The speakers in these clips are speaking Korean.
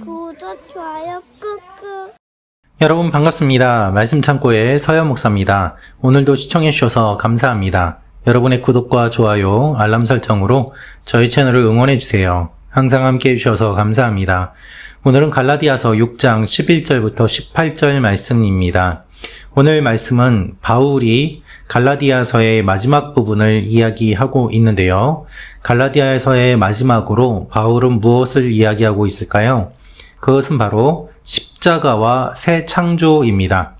구독, 좋아요 꾹꾹. 여러분 반갑습니다. 말씀 창고의 서현 목사입니다. 오늘도 시청해 주셔서 감사합니다. 여러분의 구독과 좋아요, 알람 설정으로 저희 채널을 응원해 주세요. 항상 함께 해 주셔서 감사합니다. 오늘은 갈라디아서 6장 11절부터 18절 말씀입니다. 오늘 말씀은 바울이 갈라디아서의 마지막 부분을 이야기하고 있는데요. 갈라디아서의 마지막으로 바울은 무엇을 이야기하고 있을까요? 그것은 바로 십자가와 새 창조입니다.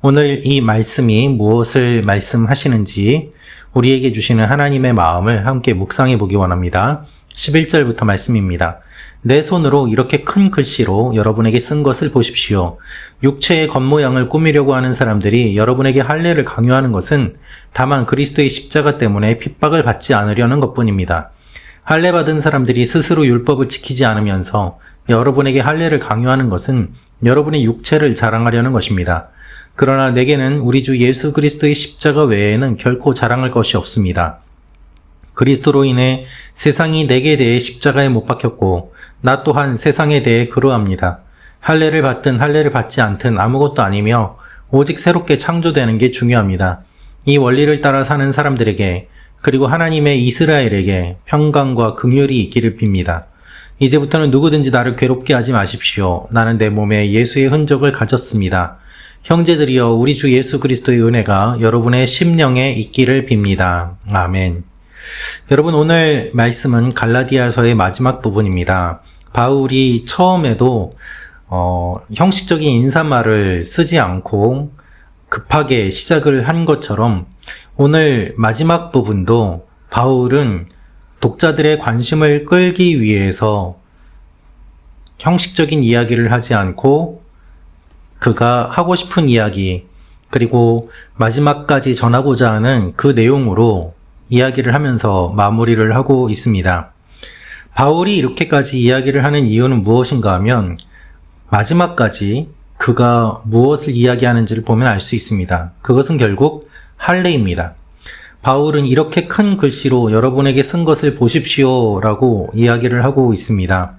오늘 이 말씀이 무엇을 말씀하시는지 우리에게 주시는 하나님의 마음을 함께 묵상해 보기 원합니다. 11절부터 말씀입니다. 내 손으로 이렇게 큰 글씨로 여러분에게 쓴 것을 보십시오. 육체의 겉모양을 꾸미려고 하는 사람들이 여러분에게 할례를 강요하는 것은 다만 그리스도의 십자가 때문에 핍박을 받지 않으려는 것뿐입니다. 할례 받은 사람들이 스스로 율법을 지키지 않으면서 여러분에게 할례를 강요하는 것은 여러분의 육체를 자랑하려는 것입니다. 그러나 내게는 우리 주 예수 그리스도의 십자가 외에는 결코 자랑할 것이 없습니다. 그리스도로 인해 세상이 내게 대해 십자가에 못 박혔고 나 또한 세상에 대해 그러합니다. 할례를 받든 할례를 받지 않든 아무것도 아니며 오직 새롭게 창조되는 게 중요합니다. 이 원리를 따라 사는 사람들에게 그리고 하나님의 이스라엘에게 평강과 긍휼이 있기를 빕니다. 이제부터는 누구든지 나를 괴롭게 하지 마십시오. 나는 내 몸에 예수의 흔적을 가졌습니다. 형제들이여 우리 주 예수 그리스도의 은혜가 여러분의 심령에 있기를 빕니다. 아멘. 여러분 오늘 말씀은 갈라디아서의 마지막 부분입니다. 바울이 처음에도 어, 형식적인 인사말을 쓰지 않고 급하게 시작을 한 것처럼 오늘 마지막 부분도 바울은 독자들의 관심을 끌기 위해서 형식적인 이야기를 하지 않고 그가 하고 싶은 이야기 그리고 마지막까지 전하고자 하는 그 내용으로 이야기를 하면서 마무리를 하고 있습니다. 바울이 이렇게까지 이야기를 하는 이유는 무엇인가 하면 마지막까지 그가 무엇을 이야기하는지를 보면 알 수 있습니다. 그것은 결국 할례입니다. 바울은 이렇게 큰 글씨로 여러분에게 쓴 것을 보십시오 라고 이야기를 하고 있습니다.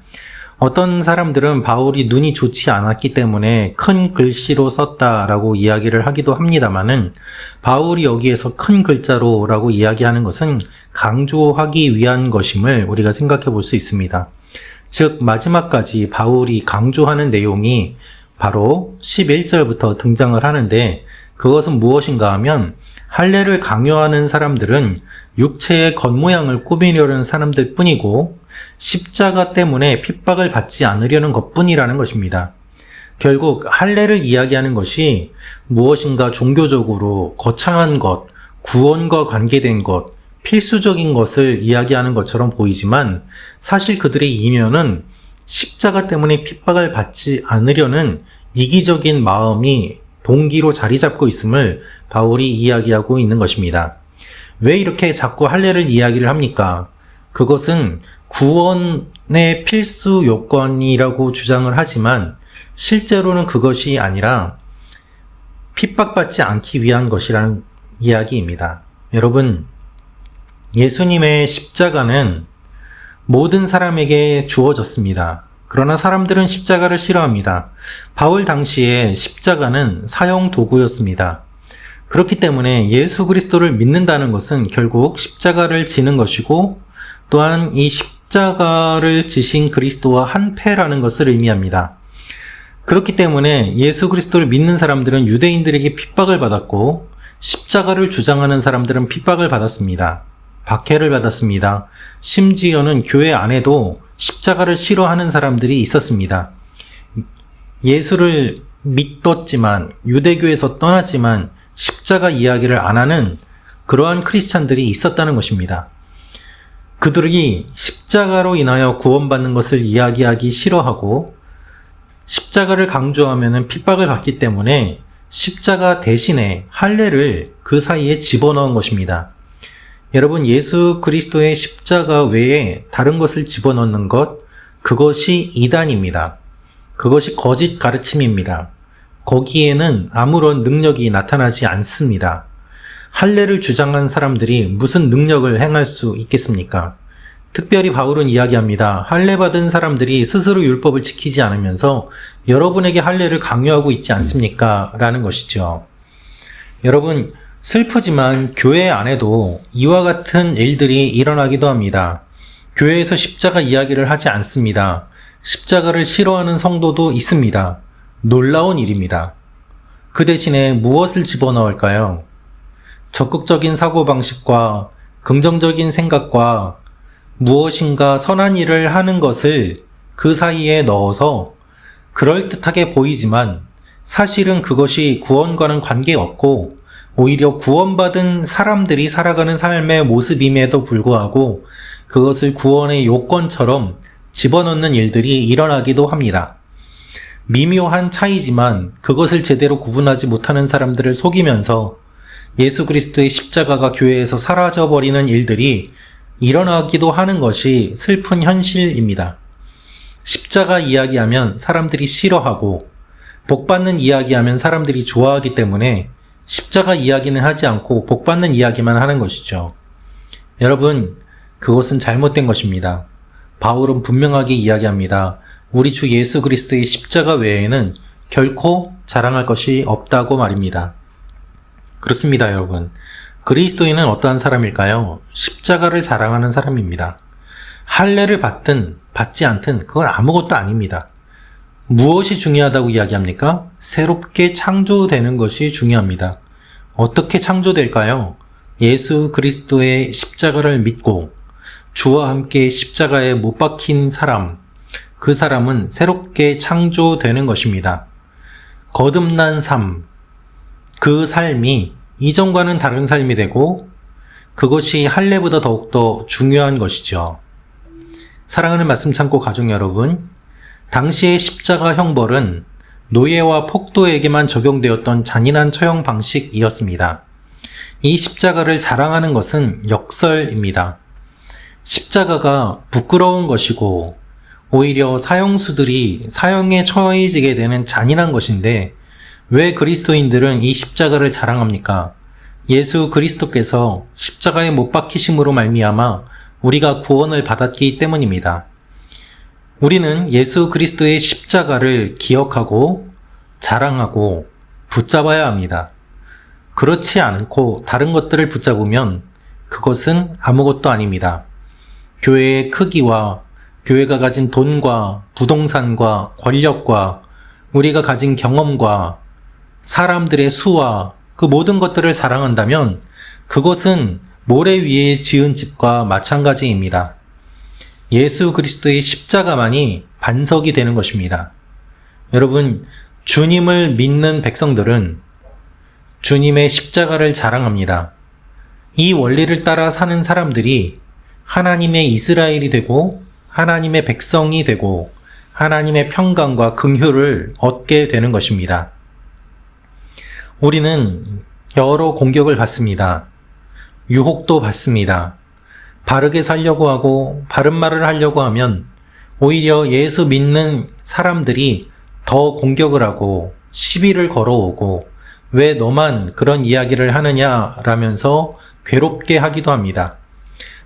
어떤 사람들은 바울이 눈이 좋지 않았기 때문에 큰 글씨로 썼다라고 이야기를 하기도 합니다만은 바울이 여기에서 큰 글자로라고 이야기하는 것은 강조하기 위한 것임을 우리가 생각해 볼 수 있습니다. 즉 마지막까지 바울이 강조하는 내용이 바로 11절부터 등장을 하는데 그것은 무엇인가 하면 할례를 강요하는 사람들은 육체의 겉모양을 꾸미려는 사람들 뿐이고 십자가 때문에 핍박을 받지 않으려는 것 뿐이라는 것입니다. 결국 할례를 이야기하는 것이 무엇인가 종교적으로 거창한 것, 구원과 관계된 것, 필수적인 것을 이야기하는 것처럼 보이지만 사실 그들의 이면은 십자가 때문에 핍박을 받지 않으려는 이기적인 마음이 동기로 자리 잡고 있음을 바울이 이야기하고 있는 것입니다. 왜 이렇게 자꾸 할례를 이야기를 합니까? 그것은 구원의 필수 요건이라고 주장을 하지만 실제로는 그것이 아니라 핍박받지 않기 위한 것이라는 이야기입니다. 여러분, 예수님의 십자가는 모든 사람에게 주어졌습니다. 그러나 사람들은 십자가를 싫어합니다. 바울 당시에 십자가는 사형 도구였습니다. 그렇기 때문에 예수 그리스도를 믿는다는 것은 결국 십자가를 지는 것이고 또한 이 십자가를 지신 그리스도와 한패라는 것을 의미합니다. 그렇기 때문에 예수 그리스도를 믿는 사람들은 유대인들에게 핍박을 받았고 십자가를 주장하는 사람들은 핍박을 받았습니다. 박해를 받았습니다. 심지어는 교회 안에도 십자가를 싫어하는 사람들이 있었습니다. 예수를 믿었지만 유대교에서 떠났지만 십자가 이야기를 안 하는 그러한 크리스찬들이 있었다는 것입니다. 그들이 십자가로 인하여 구원받는 것을 이야기하기 싫어하고 십자가를 강조하면 핍박을 받기 때문에 십자가 대신에 할례를 그 사이에 집어넣은 것입니다. 여러분, 예수 그리스도의 십자가 외에 다른 것을 집어넣는 것, 그것이 이단입니다. 그것이 거짓 가르침입니다. 거기에는 아무런 능력이 나타나지 않습니다. 할례를 주장한 사람들이 무슨 능력을 행할 수 있겠습니까? 특별히 바울은 이야기합니다. 할례 받은 사람들이 스스로 율법을 지키지 않으면서 여러분에게 할례를 강요하고 있지 않습니까? 라는 것이죠. 여러분, 슬프지만 교회 안에도 이와 같은 일들이 일어나기도 합니다. 교회에서 십자가 이야기를 하지 않습니다. 십자가를 싫어하는 성도도 있습니다. 놀라운 일입니다. 그 대신에 무엇을 집어넣을까요? 적극적인 사고방식과 긍정적인 생각과 무엇인가 선한 일을 하는 것을 그 사이에 넣어서 그럴듯하게 보이지만 사실은 그것이 구원과는 관계없고 오히려 구원받은 사람들이 살아가는 삶의 모습임에도 불구하고 그것을 구원의 요건처럼 집어넣는 일들이 일어나기도 합니다. 미묘한 차이지만 그것을 제대로 구분하지 못하는 사람들을 속이면서 예수 그리스도의 십자가가 교회에서 사라져버리는 일들이 일어나기도 하는 것이 슬픈 현실입니다. 십자가 이야기하면 사람들이 싫어하고 복받는 이야기하면 사람들이 좋아하기 때문에 십자가 이야기는 하지 않고 복받는 이야기만 하는 것이죠. 여러분, 그것은 잘못된 것입니다. 바울은 분명하게 이야기합니다. 우리 주 예수 그리스도의 십자가 외에는 결코 자랑할 것이 없다고 말입니다. 그렇습니다, 여러분. 그리스도인은 어떠한 사람일까요? 십자가를 자랑하는 사람입니다. 할례를 받든 받지 않든 그건 아무것도 아닙니다. 무엇이 중요하다고 이야기합니까? 새롭게 창조되는 것이 중요합니다. 어떻게 창조될까요? 예수 그리스도의 십자가를 믿고 주와 함께 십자가에 못 박힌 사람, 그 사람은 새롭게 창조되는 것입니다. 거듭난 삶, 그 삶이 이전과는 다른 삶이 되고 그것이 할례보다 더욱더 중요한 것이죠. 사랑하는 말씀 참고 가족 여러분, 당시의 십자가 형벌은 노예와 폭도에게만 적용되었던 잔인한 처형 방식이었습니다. 이 십자가를 자랑하는 것은 역설입니다. 십자가가 부끄러운 것이고 오히려 사형수들이 사형에 처해지게 되는 잔인한 것인데 왜 그리스도인들은 이 십자가를 자랑합니까? 예수 그리스도께서 십자가에 못 박히심으로 말미암아 우리가 구원을 받았기 때문입니다. 우리는 예수 그리스도의 십자가를 기억하고 자랑하고 붙잡아야 합니다. 그렇지 않고 다른 것들을 붙잡으면 그것은 아무것도 아닙니다. 교회의 크기와 교회가 가진 돈과 부동산과 권력과 우리가 가진 경험과 사람들의 수와 그 모든 것들을 자랑한다면 그것은 모래 위에 지은 집과 마찬가지입니다. 예수 그리스도의 십자가만이 반석이 되는 것입니다. 여러분, 주님을 믿는 백성들은 주님의 십자가를 자랑합니다. 이 원리를 따라 사는 사람들이 하나님의 이스라엘이 되고 하나님의 백성이 되고 하나님의 평강과 긍휼을 얻게 되는 것입니다. 우리는 여러 공격을 받습니다. 유혹도 받습니다. 바르게 살려고 하고 바른 말을 하려고 하면 오히려 예수 믿는 사람들이 더 공격을 하고 시비를 걸어오고 왜 너만 그런 이야기를 하느냐라면서 괴롭게 하기도 합니다.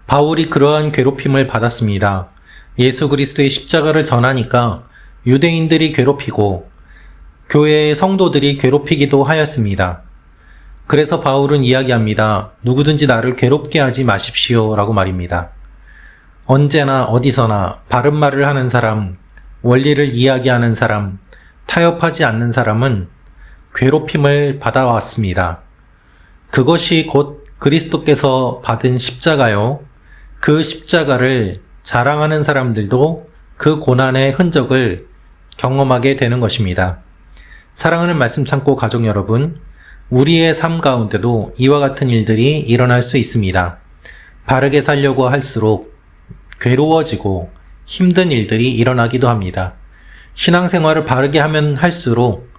바울이 그러한 괴롭힘을 받았습니다. 예수 그리스도의 십자가를 전하니까 유대인들이 괴롭히고 교회의 성도들이 괴롭히기도 하였습니다. 그래서 바울은 이야기합니다. 누구든지 나를 괴롭게 하지 마십시오. 라고 말입니다. 언제나 어디서나 바른 말을 하는 사람, 원리를 이야기하는 사람, 타협하지 않는 사람은 괴롭힘을 받아왔습니다. 그것이 곧 그리스도께서 받은 십자가요. 그 십자가를 자랑하는 사람들도 그 고난의 흔적을 경험하게 되는 것입니다. 사랑하는 말씀 참고 가족 여러분, 우리의 삶 가운데도 이와 같은 일들이 일어날 수 있습니다. 바르게 살려고 할수록 괴로워지고 힘든 일들이 일어나기도 합니다. 신앙생활을 바르게 하면 할수록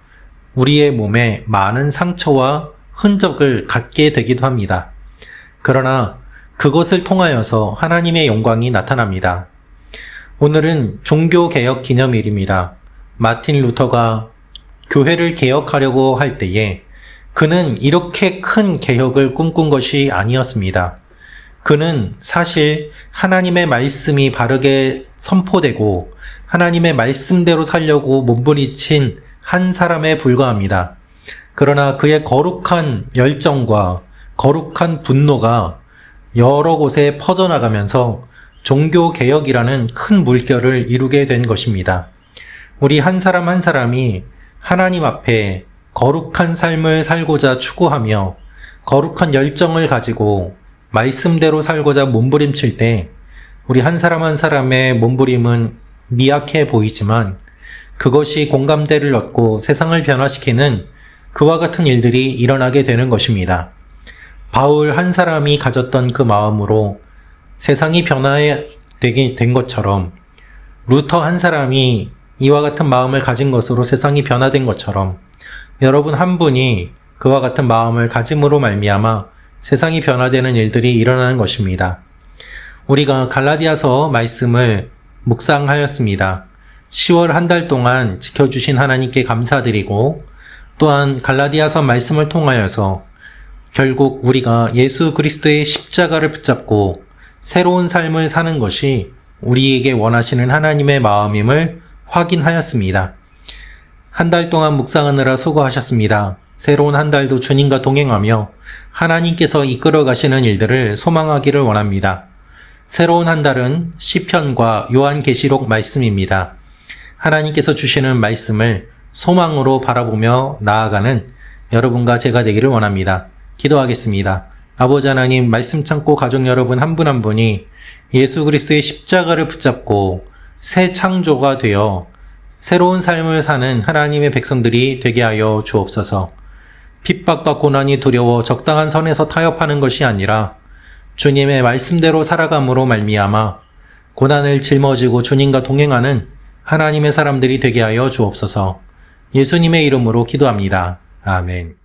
우리의 몸에 많은 상처와 흔적을 갖게 되기도 합니다. 그러나 그것을 통하여서 하나님의 영광이 나타납니다. 오늘은 종교개혁 기념일입니다. 마틴 루터가 교회를 개혁하려고 할 때에 그는 이렇게 큰 개혁을 꿈꾼 것이 아니었습니다. 그는 사실 하나님의 말씀이 바르게 선포되고 하나님의 말씀대로 살려고 몸부림친 한 사람에 불과합니다. 그러나 그의 거룩한 열정과 거룩한 분노가 여러 곳에 퍼져나가면서 종교 개혁이라는 큰 물결을 이루게 된 것입니다. 우리 한 사람 한 사람이 하나님 앞에 거룩한 삶을 살고자 추구하며 거룩한 열정을 가지고 말씀대로 살고자 몸부림칠 때 우리 한 사람 한 사람의 몸부림은 미약해 보이지만 그것이 공감대를 얻고 세상을 변화시키는 그와 같은 일들이 일어나게 되는 것입니다. 바울 한 사람이 가졌던 그 마음으로 세상이 변화되게 된 것처럼 루터 한 사람이 이와 같은 마음을 가진 것으로 세상이 변화된 것처럼 여러분 한 분이 그와 같은 마음을 가짐으로 말미암아 세상이 변화되는 일들이 일어나는 것입니다. 우리가 갈라디아서 말씀을 묵상하였습니다. 10월 한 달 동안 지켜주신 하나님께 감사드리고 또한 갈라디아서 말씀을 통하여서 결국 우리가 예수 그리스도의 십자가를 붙잡고 새로운 삶을 사는 것이 우리에게 원하시는 하나님의 마음임을 확인하였습니다. 한 달 동안 묵상하느라 수고하셨습니다. 새로운 한 달도 주님과 동행하며 하나님께서 이끌어 가시는 일들을 소망하기를 원합니다. 새로운 한 달은 시편과 요한계시록 말씀입니다. 하나님께서 주시는 말씀을 소망으로 바라보며 나아가는 여러분과 제가 되기를 원합니다. 기도하겠습니다. 아버지 하나님 말씀 참고 가족 여러분 한 분 한 분이 예수 그리스도의 십자가를 붙잡고 새 창조가 되어 새로운 삶을 사는 하나님의 백성들이 되게 하여 주옵소서. 핍박과 고난이 두려워 적당한 선에서 타협하는 것이 아니라 주님의 말씀대로 살아감으로 말미암아 고난을 짊어지고 주님과 동행하는 하나님의 사람들이 되게 하여 주옵소서. 예수님의 이름으로 기도합니다. 아멘.